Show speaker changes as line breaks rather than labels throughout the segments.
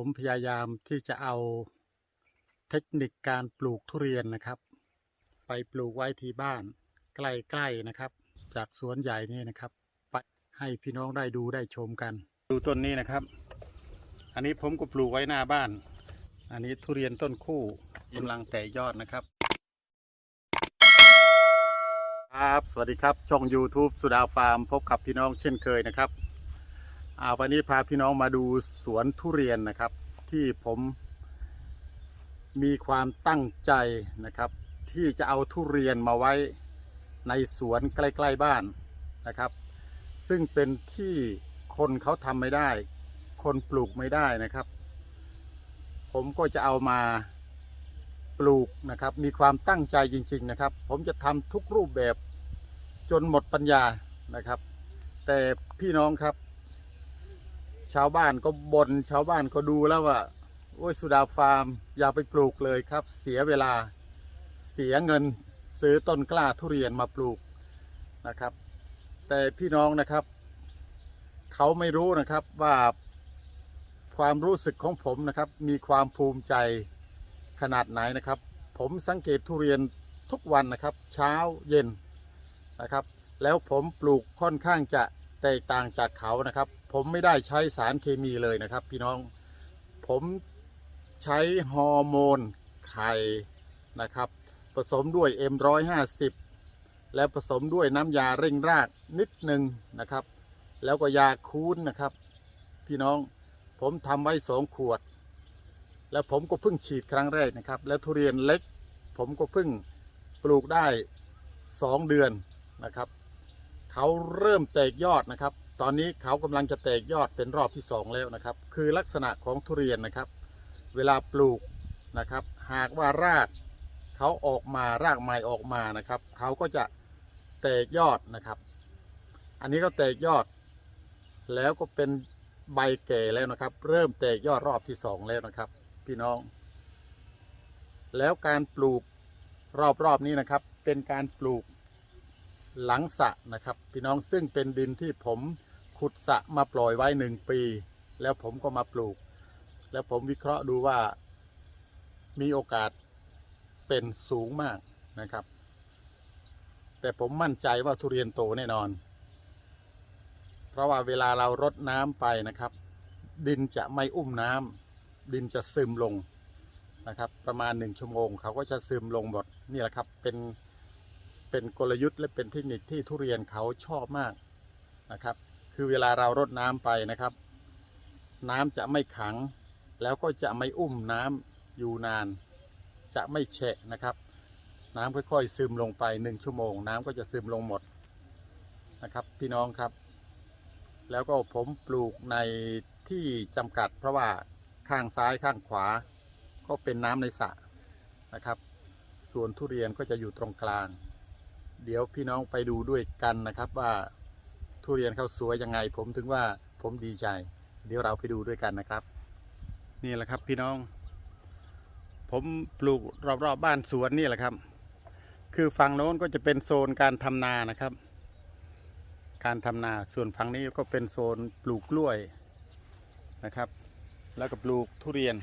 ผมพยายามที่จะเอาเทคนิคการปลูกทุเรียนนะครับ ไปปลูกไว้ที่บ้านใกล้ๆนะครับ จากสวนใหญ่นี่นะครับ ไปให้พี่น้องได้ดูได้ชมกัน ดูต้นนี้นะครับ อันนี้ผมก็ปลูกไว้หน้าบ้าน อันนี้ทุเรียนต้นคู่กำลังแตกยอดนะครับ ครับ สวัสดีครับช่อง YouTube สุดาฟาร์ม พบกับพี่น้องเช่นเคยนะครับ อาวันนี้พาพี่น้องมาดูสวนทุเรียนนะครับ ที่ผมมีความตั้งใจนะครับ ที่จะเอาทุเรียนมาไว้ในสวนใกล้ ๆบ้านนะครับ ซึ่งเป็นที่คนเขาทำไม่ได้ คนปลูกไม่ได้นะครับ ผมก็จะเอามาปลูกนะครับ มีความตั้งใจจริง ๆนะครับ ผมจะทำทุกรูปแบบจนหมดปัญญานะครับ แต่พี่น้องครับ ชาวบ้านก็บน่นชาวบ้านก็ดูแล้วว่าโอ้ยสุดาฟาร์ม อย่าไปปลูกเลยครับ เสียเวลาเสียเงินซื้อต้นกล้าทุเรียนมาปลูกนะครับ แต่พี่น้องนะครับ เขาไม่รู้นะครับว่าความรู้สึกของผมนะครับ มีความภูมิใจขนาดไหนนะครับ ผมสังเกตทุเรียนทุกวันนะครับ เช้าเย็นนะครับ แล้วผมปลูกค่อนข้างจะแตกต่างจากเขานะครับ ผมไม่ได้ใช้สารเคมีเลยนะครับ พี่น้องผมใช้ฮอร์โมนไข่นะครับ ผสมด้วย M150 และผสมด้วยน้ำยาเร่งรากนิดหนึ่งนะครับ แล้วก็ยาคูนนะครับ พี่น้องผมทำไว้สองขวด แล้วผมก็เพิ่งฉีดครั้งแรกนะครับ แล้วทุเรียนเล็ก ผมก็เพิ่งปลูกได้สองเดือนนะครับ เขาเริ่มแตกยอดนะครับ ตอนนี้เขากำลังจะแตกยอดเป็นรอบที่สองแล้วนะครับ คือลักษณะของทุเรียนนะครับ เวลาปลูกนะครับ หากว่ารากเขาออกมารากใหม่ออกมานะครับ เขาก็จะแตกยอดนะครับ อันนี้ก็แตกยอด แล้วก็เป็นใบแก่แล้วนะครับ เริ่มแตกยอดรอบที่สองแล้วนะครับ พี่น้อง แล้วการปลูกรอบๆนี้นะครับ เป็นการปลูกหลังสะนะครับ พี่น้องซึ่งเป็นดินที่ผม ขุดสะมาปล่อยไว้หนึ่งปี แล้วผมก็มาปลูก แล้วผมวิเคราะห์ดูว่ามีโอกาสเป็นสูงมากนะครับ แต่ผมมั่นใจว่าทุเรียนโตแน่นอน เพราะว่าเวลาเรารดน้ำไปนะครับ ดินจะไม่อุ้มน้ำดินจะซึมลงนะครับ ประมาณหนึ่งชั่วโมง เขาก็จะซึมลงหมดนี่แหละครับเป็นเป็นกลยุทธ์และเป็นเทคนิคที่ทุเรียนเขาชอบมากนะครับ คือเวลาเรารดน้ำไปนะครับ น้ำจะไม่ขัง แล้วก็จะไม่อุ้มน้ำอยู่นาน จะไม่แฉะนะครับ น้ำค่อยๆซึมลงไปหนึ่งชั่วโมง น้ำก็จะซึมลงหมดนะครับ พี่น้องครับ แล้วก็ผมปลูกในที่จำกัด เพราะว่าข้างซ้ายข้างขวา ก็เป็นน้ำในสระนะครับ ส่วนทุเรียนก็จะอยู่ตรงกลาง เดี๋ยวพี่น้องไปดูด้วยกันนะครับว่า ทุเรียนเขาสวยยังไง ผมถึงว่าผมดีใจ เดี๋ยวเราไปดูด้วยกันนะครับ นี่แหละครับพี่น้อง ผมปลูกรอบๆบบ้านสวนนี่แหละครับ คือฝั่งโน้นก็จะเป็นโซนการทำนานะครับ การทำนาส่วนฝั่งนี้ก็เป็นโซนปลูกกล้วยนะครับ แล้วก็ปลูกทุเรียน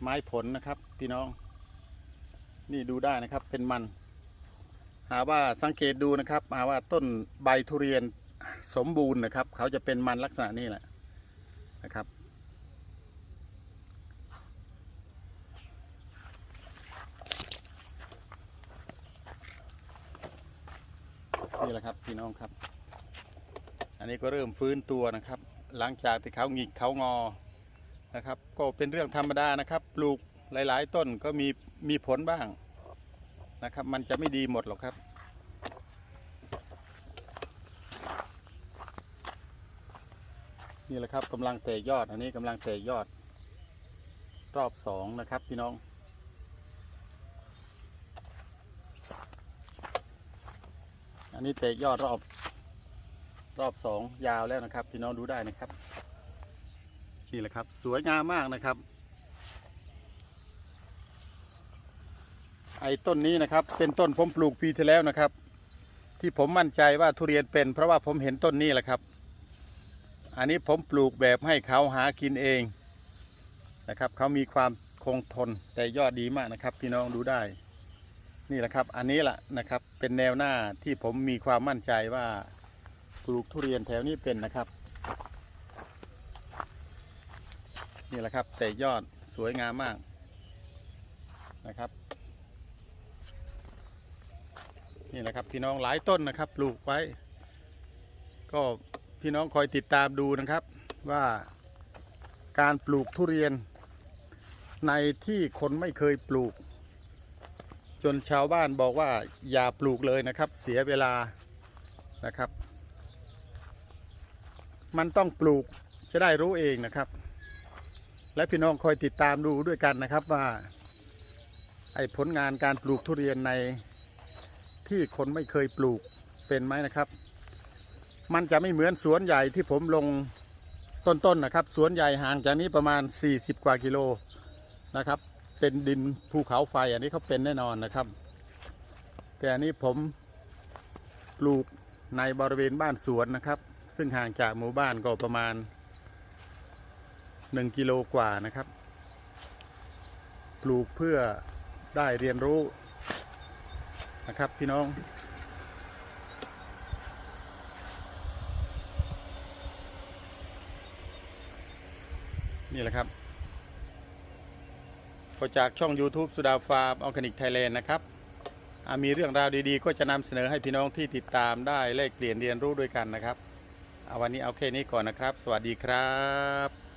ไม้ผลนะครับ พี่น้อง นี่ดูได้นะครับเป็นมัน หาว่าสังเกตดูนะครับหาว่าต้นใบทุเรียนสมบูรณ์นะครับ เขาจะเป็นมันลักษณะนี้แหละนะครับ นี่แหละครับพี่น้องครับ อันนี้ก็เริ่มฟื้นตัวนะครับ หลังจากที่เขาหงิกเขางอนะครับ ก็เป็นเรื่องธรรมดานะครับปลูกหลาย ๆ ต้นก็มีมีผลบ้างนะครับ มันจะไม่ดีหมดหรอกครับ นี่แหละครับกำลังเตะยอด อันนี้กำลังเตะยอด รอบสองนะครับพี่น้อง อันนี้เตะยอดรอบรอบสองยาวแล้วนะครับ พี่น้องดูได้นะครับ นี่แหละครับ สวยงามมากนะครับ ไอ้ต้นนี้นะครับ เป็นต้นผมปลูกปีที่แล้วนะครับ ที่ผมมั่นใจว่าทุเรียนเป็น เพราะว่าผมเห็นต้นนี้แหละครับ อันนี้ผมปลูกแบบให้เขาหากินเองนะครับเขามีความคงทนแต่ยอดดีมากนะครับ พี่น้องดูได้นี่แหละครับ อันนี้แหละนะครับ เป็นแนวหน้าที่ผมมีความมั่นใจว่าปลูกทุเรียนแถวนี้เป็นนะครับ นี่แหละครับ แต่ยอดสวยงามมากนะครับ นี่แหละครับพี่น้องหลายต้นนะครับ ปลูกไว้ ก็ พี่น้องคอยติดตามดูนะครับว่าการปลูกทุเรียน ในที่คนไม่เคยปลูก จนชาวบ้านบอกว่าอย่าปลูกเลยนะครับ เสียเวลานะครับ มันต้องปลูกจะได้รู้เองนะครับ และพี่น้องคอยติดตามดูด้วยกันนะครับว่า ไอ้ผลงานการปลูกทุเรียนในที่คนไม่เคยปลูกเป็นไหมนะครับ มันจะไม่เหมือนสวนใหญ่ที่ผมลงต้นๆนนะครับ สวนใหญ่ห่างจากนี้ประมาณ 40 กว่ากิโลนะครับ เป็นดินภูเขาไฟอันนี้เขาเป็นแน่นอนนะครับ แต่อันนี้ผมปลูกในบริเวณบ้านสวนนะครับ ซึ่งห่างจากหมู่บ้านก็ประมาณ 1 กิโลกว่านะครับ ปลูกเพื่อได้เรียนรู้นะครับพี่น้อง นี่แหละครับก็จากช่อง YouTube สุดาฟาร์มออร์แกนิกไทยแลนด์นะครับมีเรื่องราวดีๆ ก็จะนำเสนอให้พี่น้องที่ติดตามได้แลกเปลี่ยนเรียนรู้ด้วยกันนะครับ วันนี้เอาแค่นี้ก่อนนะครับ สวัสดีครับ